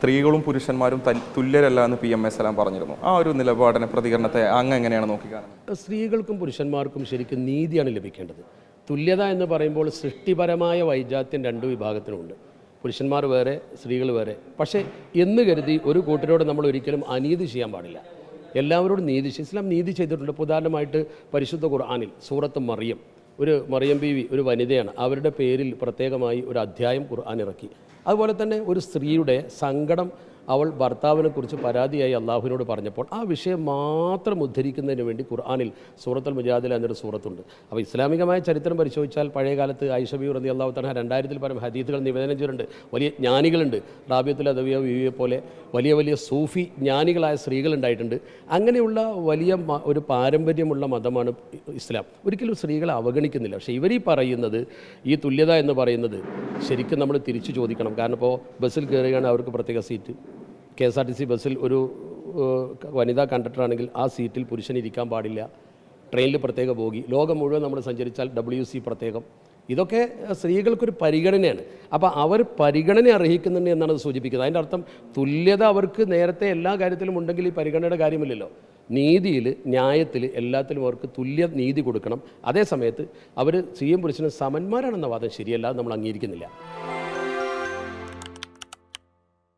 സ്ത്രീകളും പുരുഷന്മാരും തുല്യരല്ല എന്ന് പി എം എ സലാം പറഞ്ഞിരുന്നു. ആ ഒരു നിലപാടിനെ പ്രതികരണത്തെ അങ്ങ് എങ്ങനെയാണ് നോക്കിക്കാണുന്നത്? സ്ത്രീകൾക്കും പുരുഷന്മാർക്കും ശരിക്കും നീതിയാണ് ലഭിക്കേണ്ടത്. തുല്യത എന്ന് പറയുമ്പോൾ സൃഷ്ടിപരമായ വൈജാത്യം രണ്ട് വിഭാഗത്തിനുമുണ്ട് പുരുഷന്മാർ വേറെ സ്ത്രീകൾ വേറെ. പക്ഷേ എന്ന് കരുതി ഒരു കൂട്ടരോട് നമ്മൾ ഒരിക്കലും അനീതി ചെയ്യാൻ പാടില്ല. എല്ലാവരോടും നീതി ഇസ്ലാം നീതി ചെയ്തിട്ടുണ്ട്. ഉദാഹരണമായിട്ട് പരിശുദ്ധ ഖുർആാനിൽ സൂറത്ത് മറിയം. ഒരു മറിയം ബീവി ഒരു വനിതയാണ്. അവരുടെ പേരിൽ പ്രത്യേകമായി ഒരു അധ്യായം ഖുർആൻ ഇറക്കി. അതുപോലെ തന്നെ ഒരു സ്ത്രീയുടെ സങ്കടം അവൾ ഭർത്താവിനെക്കുറിച്ച് പരാതിയായി അള്ളാഹുവിനോട് പറഞ്ഞപ്പോൾ ആ വിഷയം മാത്രം ഉദ്ധരിക്കുന്നതിന് വേണ്ടി ഖുർആാനിൽ സൂറത്തുൽ മുജാദില എന്നൊരു സൂറത്തുണ്ട്. അപ്പോൾ ഇസ്ലാമികമായ ചരിത്രം പരിശോധിച്ചാൽ പഴയ കാലത്ത് ഐഷബി റതി അള്ളാഹു തന്നെ രണ്ടായിരത്തിൽ പരം ഹദീത്തുകൾ നിവേദനം ചെയ്തിട്ടുണ്ട്. വലിയ ജ്ഞാനികളുണ്ട്. റാബിയത്തുൽ അദവിയ വിവിയെ പോലെ വലിയ വലിയ സൂഫി ജ്ഞാനികളായ സ്ത്രീകളുണ്ടായിട്ടുണ്ട് അങ്ങനെയുള്ള വലിയ ഒരു പാരമ്പര്യമുള്ള മതമാണ് ഇസ്ലാം. ഒരിക്കലും സ്ത്രീകളെ അവഗണിക്കുന്നില്ല. പക്ഷേ ഇവർ ഈ പറയുന്നത് ഈ തുല്യത എന്ന് പറയുന്നത് ശരിക്കും നമ്മൾ തിരിച്ചു ചോദിക്കണം. കാരണം ഇപ്പോൾ ബസ്സിൽ കയറുകയാണ് അവർക്ക് പ്രത്യേക seat. K S R T C ബസ്സിൽ ഒരു വനിതാ കണ്ടക്ടറാണെങ്കിൽ ആ സീറ്റിൽ പുരുഷൻ ഇരിക്കാൻ പാടില്ല. ട്രെയിനിൽ പ്രത്യേക ബോഗി. ലോകം മുഴുവൻ നമ്മൾ സഞ്ചരിച്ചാൽ ഡബ്ല്യു സി പ്രത്യേകം. ഇതൊക്കെ സ്ത്രീകൾക്കൊരു പരിഗണനയാണ്. അപ്പോൾ അവർ പരിഗണന അർഹിക്കുന്നുണ്ട് എന്നാണ് അത് സൂചിപ്പിക്കുന്നത്. അതിന്റെ അർത്ഥം തുല്യത അവർക്ക് നേരത്തെ എല്ലാ കാര്യത്തിലും ഉണ്ടെങ്കിൽ ഈ പരിഗണനയുടെ കാര്യമില്ലല്ലോ. നീതിയിൽ ന്യായത്തിൽ എല്ലാത്തിലും അവർക്ക് തുല്യ നീതി കൊടുക്കണം. അതേ സമയത്ത് അവർ സ്ത്രീയും പുരുഷനും സമന്മാരാണെന്ന വാദം ശരിയല്ല നമ്മൾ അംഗീകരിക്കുന്നില്ല.